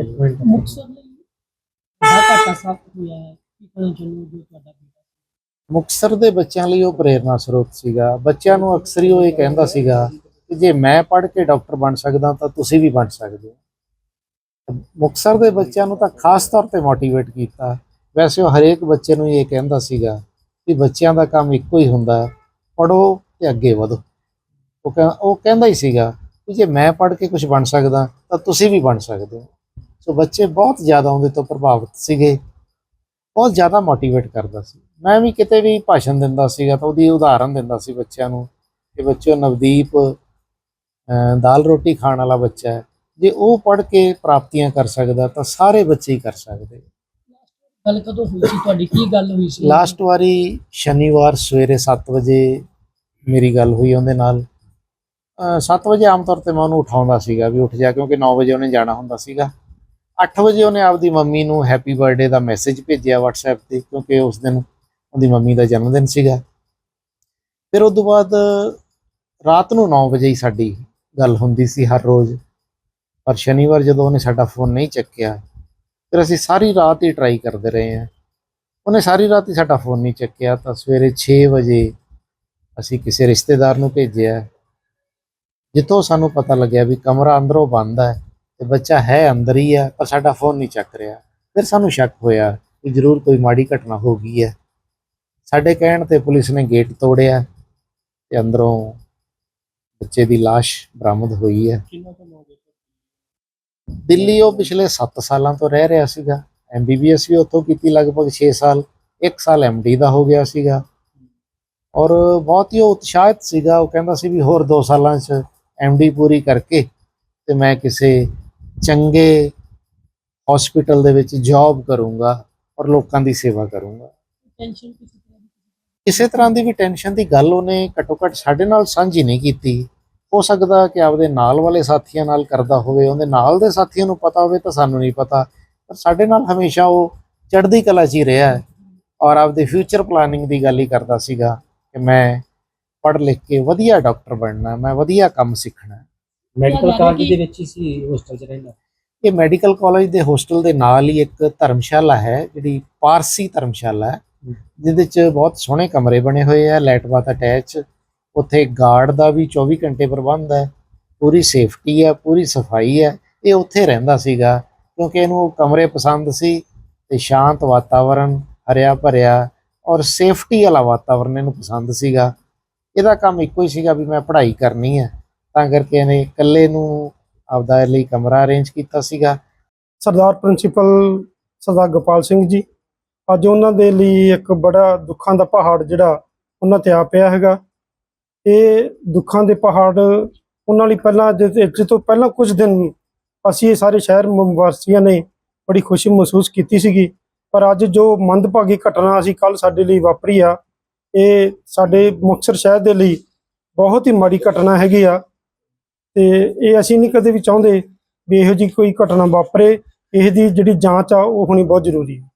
ਇੱਕ ਮਿੰਟ ਮੁਕਤਸਰ ਲਈ ਬੜਾ ਘਾਟਾ ਸਾਬਤ ਹੋਇਆ ਹੈ। ਕੀ ਕਹਿਣਾ ਚਾਹੁੰਦੇ ਹੋ ਜੋ ਤੁਹਾਡਾ ਬੇਟਾ। ਮੁਕਤਸਰ ਦੇ ਬੱਚਿਆਂ ਲਈ ਉਹ ਪ੍ਰੇਰਨਾ ਸਰੋਤ ਸੀਗਾ। ਬੱਚਿਆਂ ਨੂੰ ਅਕਸਰ ਹੀ ਉਹ ਇਹ ਕਹਿੰਦਾ ਸੀਗਾ ਕਿ ਜੇ ਮੈਂ ਪੜ੍ਹ ਕੇ ਡਾਕਟਰ ਬਣ ਸਕਦਾ ਤਾਂ ਤੁਸੀਂ ਵੀ ਬਣ ਸਕਦੇ ਹੋ। ਮੁਕਤਸਰ ਦੇ ਬੱਚਿਆਂ ਨੂੰ ਤਾਂ ਖਾਸ ਤੌਰ ਤੇ ਮੋਟੀਵੇਟ ਕੀਤਾ। ਵੈਸੇ ਉਹ ਹਰੇਕ ਬੱਚੇ ਨੂੰ ਇਹ ਕਹਿੰਦਾ ਸੀਗਾ ਕਿ ਬੱਚਿਆਂ ਦਾ ਕੰਮ ਇੱਕੋ ਹੀ ਹੁੰਦਾ ਪੜੋ ਤੇ ਅੱਗੇ ਵਧੋ। ਉਹ ਕਹਿ- ਉਹ ਕਹਿੰਦਾ ਹੀ ਸੀਗਾ ਕਿ ਜੇ ਮੈਂ ਪੜ੍ਹ ਕੇ ਕੁਝ ਬਣ ਸਕਦਾ ਤਾਂ ਤੁਸੀਂ ਵੀ ਬਣ ਸਕਦੇ ਹੋ। ਸੋ ਬੱਚੇ ਬਹੁਤ ਜ਼ਿਆਦਾ ਉਹਦੇ ਤੋਂ ਪ੍ਰਭਾਵਿਤ ਸੀਗੇ। ਬਹੁਤ ਜ਼ਿਆਦਾ ਮੋਟੀਵੇਟ ਕਰਦਾ ਸੀ। ਮੈਂ ਵੀ ਕਿਤੇ ਵੀ ਭਾਸ਼ਣ ਦਿੰਦਾ ਸੀਗਾ ਤਾਂ ਉਹਦੀ ਉਦਾਹਰਨ ਦਿੰਦਾ ਸੀ ਬੱਚਿਆਂ ਨੂੰ ਕਿ ਬੱਚਿਓ ਨਵਦੀਪ ਦਾਲ ਰੋਟੀ ਖਾਣ ਵਾਲਾ ਬੱਚਾ ਹੈ। ਜੇ ਉਹ ਪੜ੍ਹ ਕੇ ਪ੍ਰਾਪਤੀਆਂ ਕਰ ਸਕਦਾ ਤਾਂ ਸਾਰੇ ਬੱਚੇ ਹੀ ਕਰ ਸਕਦੇ। ਗੱਲ ਕਦੋਂ ਹੋਈ ਸੀ? ਤੁਹਾਡੀ ਕੀ ਗੱਲ ਹੋਈ ਸੀ? ਲਾਸਟ ਵਾਰੀ ਸ਼ਨੀਵਾਰ ਸਵੇਰੇ 7 ਵਜੇ ਮੇਰੀ ਗੱਲ ਹੋਈ ਉਹਦੇ ਨਾਲ। 7 ਵਜੇ ਆਮ ਤੌਰ ਤੇ ਮੈਂ ਉਹਨੂੰ ਉਠਾਉਂਦਾ ਸੀਗਾ ਵੀ ਉੱਠ ਜਾ ਕਿਉਂਕਿ 9 ਵਜੇ ਉਹਨੇ ਜਾਣਾ ਹੁੰਦਾ ਸੀਗਾ। 8 ਵਜੇ ਉਹਨੇ ਆਪਦੀ ਮੰਮੀ ਨੂੰ ਹੈਪੀ ਬਰਥਡੇ ਦਾ ਮੈਸੇਜ ਭੇਜਿਆ WhatsApp ਤੇ, ਕਿਉਂਕਿ ਉਸ ਦਿਨ ਉਹਦੀ ਮੰਮੀ ਦਾ ਜਨਮ ਦਿਨ ਸੀਗਾ। ਫਿਰ ਉਸ ਤੋਂ ਬਾਅਦ ਰਾਤ ਨੂੰ 9 ਵਜੇ ਹੀ ਸਾਡੀ ਗੱਲ ਹੁੰਦੀ ਸੀ ਹਰ ਰੋਜ਼। ਪਰ ਸ਼ਨੀਵਾਰ ਜਦੋਂ ਉਹਨੇ ਸਾਡਾ ਫੋਨ ਨਹੀਂ ਚੱਕਿਆ, ਫਿਰ ਅਸੀਂ ਸਾਰੀ ਰਾਤ ਹੀ ਟਰਾਈ ਕਰਦੇ ਰਹੇ ਹਾਂ। ਉਹਨੇ ਸਾਰੀ ਰਾਤ ਹੀ ਸਾਡਾ ਫੋਨ ਨਹੀਂ ਚੱਕਿਆ, ਤਾਂ ਸਵੇਰੇ 6 ਵਜੇ ਅਸੀਂ ਕਿਸੇ ਰਿਸ਼ਤੇਦਾਰ ਨੂੰ ਭੇਜਿਆ। ਜਿੱਥੋਂ ਸਾਨੂੰ ਪਤਾ ਲੱਗਿਆ ਵੀ ਕਮਰਾ ਅੰਦਰੋਂ ਬੰਦ ਹੈ। ਤੇ ਬੱਚਾ ਹੈ ਅੰਦਰ ਹੀ ਹੈ ਪਰ ਸਾਡਾ ਫੋਨ ਨਹੀਂ ਚੱਕ ਰਿਹਾ। ਫਿਰ ਸਾਨੂੰ ਸ਼ੱਕ ਹੋਇਆ ਕਿ ਜ਼ਰੂਰ ਕੋਈ ਮਾੜੀ ਘਟਨਾ ਹੋ ਗਈ ਹੈ। ਸਾਡੇ ਕਹਿਣ ਤੇ ਪੁਲਿਸ ਨੇ ਗੇਟ ਤੋੜਿਆ ਤੇ ਅੰਦਰੋਂ ਬੱਚੇ ਦੀ ਲਾਸ਼ ਬਰਾਮਦ ਹੋਈ ਹੈ। ਦਿੱਲੀ ਉਹ ਪਿਛਲੇ 7 ਸਾਲਾਂ ਤੋਂ ਰਹਿ ਰਿਹਾ ਸੀਗਾ। ਐਮਬੀਬੀਐਸ ਵੀ ਉੱਥੋਂ ਕੀਤੀ ਲਗਭਗ 6 ਸਾਲ 1 ਸਾਲ ਐਮਡੀ ਦਾ ਹੋ ਗਿਆ ਸੀਗਾ। ਔਰ ਬਹੁਤ ਹੀ ਉਤਸ਼ਾਹਿਤ ਸੀਗਾ। ਉਹ ਕਹਿੰਦਾ ਸੀ ਵੀ ਹੋਰ 2 ਸਾਲਾਂ 'ਚ ਐਮਡੀ ਪੂਰੀ ਕਰਕੇ ਤੇ ਮੈਂ ਕਿਸੇ ਚੰਗੇ ਹਸਪੀਟਲ ਦੇ ਵਿੱਚ ਜੌਬ ਕਰੂੰਗਾ ਔਰ ਲੋਕਾਂ ਦੀ ਸੇਵਾ ਕਰੂੰਗਾ। ਟੈਨਸ਼ਨ ਕਿਸੇ ਤਰ੍ਹਾਂ ਦੀ ਕਿਸੇ ਤਰ੍ਹਾਂ ਦੀ? ਵੀ ਟੈਨਸ਼ਨ ਦੀ ਗੱਲ ਉਹਨੇ ਘੱਟੋ ਘੱਟ ਸਾਡੇ ਨਾਲ ਸਾਂਝੀ ਨਹੀਂ ਕੀਤੀ। ਹੋ ਸਕਦਾ ਕਿ ਆਪਦੇ ਨਾਲ ਵਾਲੇ ਸਾਥੀਆਂ ਨਾਲ ਕਰਦਾ ਹੋਵੇ ਉਹਦੇ ਨਾਲ ਦੇ ਸਾਥੀਆਂ ਨੂੰ ਪਤਾ ਹੋਵੇ ਤਾਂ ਸਾਨੂੰ ਨਹੀਂ ਪਤਾ। ਪਰ ਸਾਡੇ ਨਾਲ ਹਮੇਸ਼ਾ ਉਹ ਚੜ੍ਹਦੀ ਕਲਾ 'ਚ ਹੀ ਰਿਹਾ ਹੈ ਔਰ ਆਪਦੇ ਫਿਊਚਰ ਪਲਾਨਿੰਗ ਦੀ ਗੱਲ ਹੀ ਕਰਦਾ ਸੀਗਾ ਕਿ ਮੈਂ ਪੜ੍ਹ ਲਿਖ ਕੇ ਵਧੀਆ ਡਾਕਟਰ ਬਣਨਾ ਮੈਂ ਵਧੀਆ ਕੰਮ ਸਿੱਖਣਾ। ਮੈਡੀਕਲ ਕਾਲਜ ਦੇ ਵਿੱਚ ਹੀ ਸੀ ਹੋਸਟਲ 'ਚ ਰਹਿੰਦਾ। ਇਹ ਮੈਡੀਕਲ ਕਾਲਜ ਦੇ ਹੋਸਟਲ ਦੇ ਨਾਲ ਹੀ ਇੱਕ ਧਰਮਸ਼ਾਲਾ ਹੈ ਜਿਹੜੀ ਪਾਰਸੀ ਧਰਮਸ਼ਾਲਾ ਹੈ ਜਿਹਦੇ 'ਚ ਬਹੁਤ ਸੋਹਣੇ ਕਮਰੇ ਬਣੇ ਹੋਏ ਆ ਲਾਈਟ ਬਾਤ ਅਟੈਚ ਉੱਥੇ ਗਾਰਡ ਦਾ ਵੀ 24 ਘੰਟੇ ਪ੍ਰਬੰਧ ਹੈ ਪੂਰੀ ਸੇਫਟੀ ਹੈ ਪੂਰੀ ਸਫ਼ਾਈ ਹੈ ਇਹ ਉੱਥੇ ਰਹਿੰਦਾ ਸੀਗਾ ਕਿਉਂਕਿ ਇਹਨੂੰ ਉਹ ਕਮਰੇ ਪਸੰਦ ਸੀ ਤੇ ਸ਼ਾਂਤ ਵਾਤਾਵਰਣ ਹਰਿਆ ਭਰਿਆ ਔਰ ਸੇਫਟੀ ਵਾਲਾ ਵਾਤਾਵਰਣ ਇਹਨੂੰ ਪਸੰਦ ਸੀਗਾ। ਇਹਦਾ ਕੰਮ ਇੱਕੋ ਹੀ ਸੀਗਾ ਵੀ ਮੈਂ ਪੜ੍ਹਾਈ ਕਰਨੀ ਹੈ। ਤਾਂ ਕਰਕੇ ਇਹਨੇ ਇਕੱਲੇ ਨੂੰ ਆਪਦਾ ਲਈ ਕਮਰਾ ਅਰੇਂਜ ਕੀਤਾ ਸੀਗਾ। ਸਰਦਾਰ ਪ੍ਰਿੰਸੀਪਲ ਸਰਦਾਰ ਗੋਪਾਲ ਸਿੰਘ ਜੀ, ਅੱਜ ਉਹਨਾਂ ਦੇ ਲਈ ਇੱਕ ਬੜਾ ਦੁੱਖਾਂ ਦਾ ਪਹਾੜ ਜਿਹੜਾ ਉਹਨਾਂ ਤੇ ਆ ਪਿਆ ਹੈਗਾ। ਇਹ ਦੁੱਖਾਂ ਦੇ ਪਹਾੜ ਉਹਨਾਂ ਲਈ ਪਹਿਲਾਂ ਜਿਸ ਤੋਂ ਪਹਿਲਾਂ ਕੁਝ ਦਿਨ ਅਸੀਂ ਇਹ ਸਾਰੇ ਸ਼ਹਿਰ ਵਾਸੀਆਂ ਨੇ ਬੜੀ ਖੁਸ਼ੀ ਮਹਿਸੂਸ ਕੀਤੀ ਸੀਗੀ। ਪਰ ਅੱਜ ਜੋ ਮੰਦਭਾਗੀ ਘਟਨਾ ਅਸੀਂ ਕੱਲ ਸਾਡੇ ਲਈ ਵਾਪਰੀ ਆ, ਇਹ ਸਾਡੇ ਮੁਕਤਸਰ ਸ਼ਹਿਰ ਦੇ ਲਈ ਬਹੁਤ ਹੀ ਮਾੜੀ ਘਟਨਾ ਹੈਗੀ ਆ। ਤੇ ਇਹ ਅਸੀਂ ਨਹੀਂ ਕਦੇ ਵੀ ਚਾਹੁੰਦੇ ਵੀ ਇਹੋ ਜਿਹੀ ਕੋਈ ਘਟਨਾ ਵਾਪਰੇ ਇਹ ਦੀ ਜਿਹੜੀ ਜਾਂਚ ਆ, ਉਹ ਹੋਣੀ ਬਹੁਤ ਜ਼ਰੂਰੀ ਹੈ।